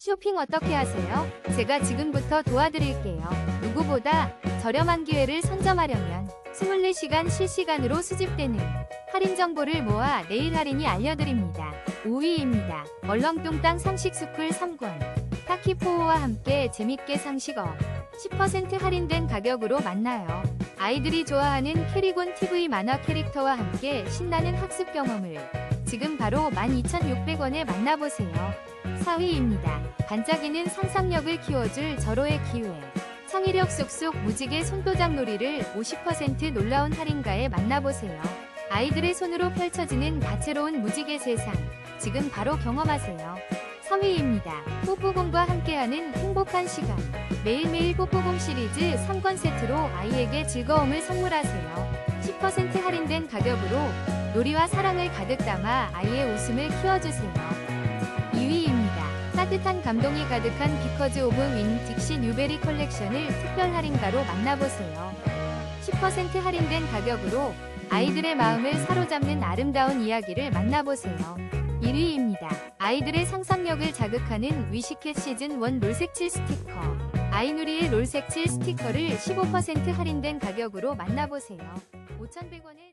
쇼핑 어떻게 하세요? 제가 지금부터 도와드릴게요. 누구보다 저렴한 기회를 선점하려면 24시간 실시간으로 수집되는 할인 정보를 모아 내일 할인이 알려드립니다. 5위입니다. 얼렁뚱땅 상식스쿨 3권. 타키포우와 함께 재밌게 상식어. 10% 할인된 가격으로 만나요. 아이들이 좋아하는 캐리곤 TV 만화 캐릭터와 함께 신나는 학습 경험을 지금 바로 12,600원에 만나보세요. 4위입니다. 반짝이는 상상력을 키워줄 절호의 기회. 창의력 쏙쏙 무지개 손도장 놀이를 50% 놀라운 할인가에 만나보세요. 아이들의 손으로 펼쳐지는 다채로운 무지개 세상. 지금 바로 경험하세요. 3위입니다. 뽀뽀공과 함께하는 행복한 시간. 매일매일 뽀뽀공 시리즈 3권 세트로 아이에게 즐거움을 선물하세요. 10% 할인된 가격으로 놀이와 사랑을 가득 담아 아이의 웃음을 키워주세요. 2위입니다. 따뜻한 감동이 가득한 비커즈 오브 윈 딕시 뉴베리 컬렉션을 특별 할인가로 만나보세요. 10% 할인된 가격으로 아이들의 마음을 사로잡는 아름다운 이야기를 만나보세요. 1위입니다. 아이들의 상상력을 자극하는 위시캣 시즌 1 롤색칠 스티커. 아이누리의 롤색칠 스티커를 15% 할인된 가격으로 만나보세요. 5,100원에